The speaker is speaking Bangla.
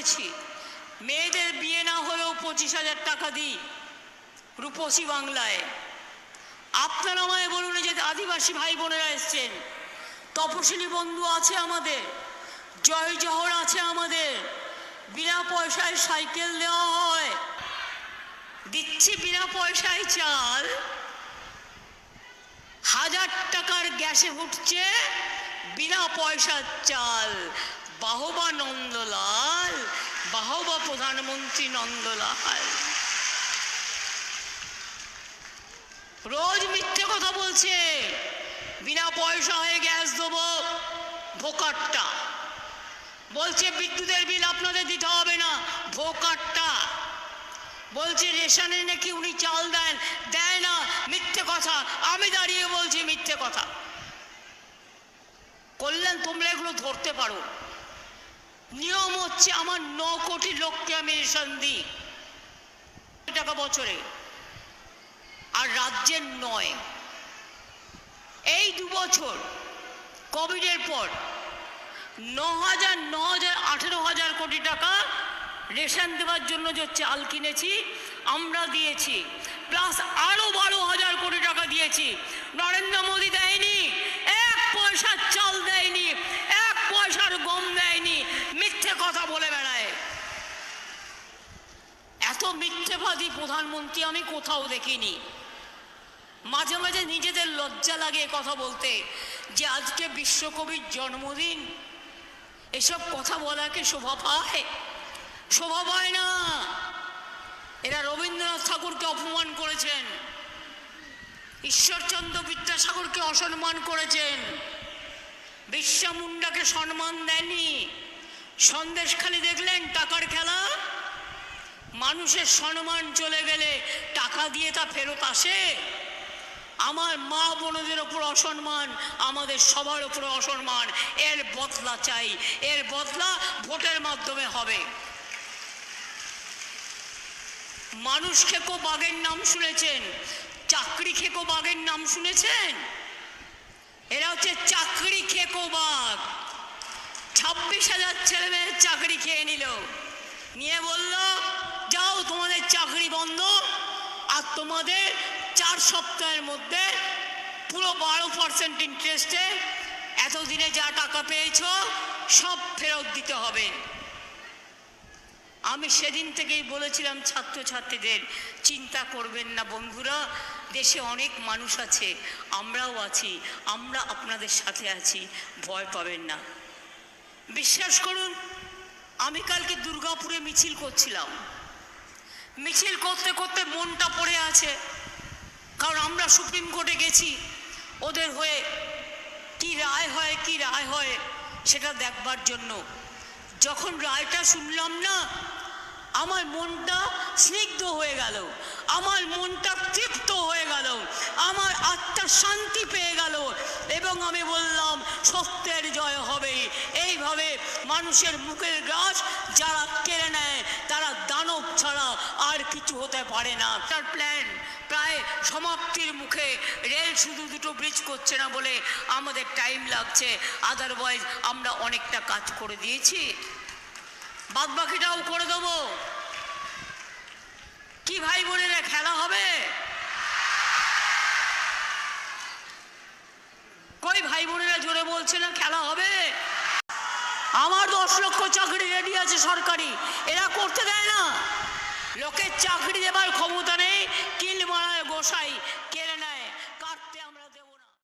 করেছি মেয়েদের বিয়ে না হলেও পঁচিশ হাজার টাকা দিই, রূপসী বাংলায়। আপনারা আমায় বলুন যে আদিবাসী ভাই বোনেরা এসছেন, তপশিলি বন্ধু আছে আমাদের, জয় জহর আছে আমাদের, বিনা পয়সায় সাইকেল দেওয়া হয়। দিচ্ছি বিনা পয়সায় চাল, হাজার টাকার গ্যাসে উঠছে বিনা পয়সার চাল। বাহবা নন্দলাল, বাহবা প্রধানমন্ত্রী নন্দলাল। রোজ মিথ্যে কথা বলছে, বিনা পয়সা হয়ে গ্যাস দেবো ভোকারটা বলছে, বিদ্যুতের বিল আপনাদের দিতে হবে না ভোকারটা বলছে, রেশনে নাকি উনি চাল দেন, দেয় না, মিথ্যে কথা। আমি দাঁড়িয়ে বলছি মিথ্যে কথা। করলেন তোমরা এগুলো ধরতে পারো। নিয়ম হচ্ছে আমার ন কোটি লোককে আমি রেশন দিই। টাকা বছরে। আর রাজ্যের নয়। এই দু বছর কোভিডের পর ন হাজার ন হাজার আঠেরো হাজার কোটি টাকা রেশন দেওয়ার জন্য যে চাল কিনেছি, আমরা দিয়েছি। প্লাস আরও বারো হাজার কোটি টাকা দিয়েছি। নরেন্দ্র মোদী দেয়নি এক পয়সার চাল দেয়নি এক পয়সার গম দেয়নি মিথ্যে কথা বলে বেড়ায় এত মিথ্যেবাদী প্রধানমন্ত্রী আমি কোথাও দেখিনি। মাঝে মাঝে নিজেদের লজ্জা লাগে কথা বলতে যে আজকে বিশ্বকবির জন্মদিন। এসব কথা বলাকে শোভা পায়? শোভা পায় না। এরা রবীন্দ্রনাথ ঠাকুরকে অপমান করেছেন। ঈশ্বরচন্দ্র বিদ্যাসাগরকে অসম্মান করেছেন। বিশ্বা মুন্ডাকে সম্মান দেননি। সন্দেশখালি দেখলেন টাকার খেলা? মানুষের সম্মান চলে গেলে টাকা দিয়ে তা ফেরত আসে? আমার মা বোনদের ওপর অসম্মান, আমাদের সবার ওপর অসম্মান, এর বদলা চাই। এর বদলা ভোটের মাধ্যমে হবে। মানুষ খেকো বাঘের নাম শুনেছেন? চাকরি খেকো বাঘের নাম শুনেছেন? এরা হচ্ছে চাকরি খেকো বাঘ। ছাব্বিশ হাজার ছেলে মেয়ের চাকরি খেয়ে নিল। নিয়ে বলল যাও, তোমাদের চাকরি বন্ধ। আর তোমাদের চার সপ্তাহের মধ্যে পুরো বারো পার্সেন্ট ইন্টারেস্টে এতদিনে যা টাকা পেয়েছ, সব ফেরত দিতে হবে। আমি সেদিন থেকেই বলেছিলাম ছাত্রছাত্রীদের, চিন্তা করবেন না বন্ধুরা, দেশে অনেক মানুষ আছে, আমরাও আছি, আমরা আপনাদের সাথে আছি, ভয় পাবেন না। বিশ্বাস করুন, আমি কালকে দুর্গাপুরে মিছিল করছিলাম। মিছিল করতে করতে মনটা পড়ে আছে। কারণ আমরা সুপ্রিম কোর্টে গেছি। ওদের হয়ে কি রায় হয়, কি রায় হয়, সেটা দেখবার জন্য। যখন রায়টা শুনলাম না, আমার মনটা স্নিগ্ধ হয়ে গেল। আমার মনটা তৃপ্ত হয়ে গেল। আমার আত্মা শান্তি পেয়ে গেল। এবং আমি বললাম, সত্যের জয় হবে এইভাবে মানুষের মুখের গাছ যারা কেড়ে নেয় তারা দানব ছাড়া আর কিছু হতে পারে না। তার প্ল্যান প্রায় সমাপ্তির মুখে রেল শুধু দুটো ব্রিজ করছে না বলে আমাদের টাইম লাগছে। আদারওয়াইজ আমরা অনেকটা কাজ করে দিয়েছি। বাদ বাকিটাও করে দেবো। কি ভাই বোনেরা, খেলা হবে? কই ভাই বোনেরা, জোরে বলছে না, খেলা হবে? আমার দশ লক্ষ চাকরি রেডি আছে সরকারি। এরা করতে দেয় লোকের চাকরি দেবার ক্ষমতা নেই কিল মারায় গোসাই কেড়ে নেয়।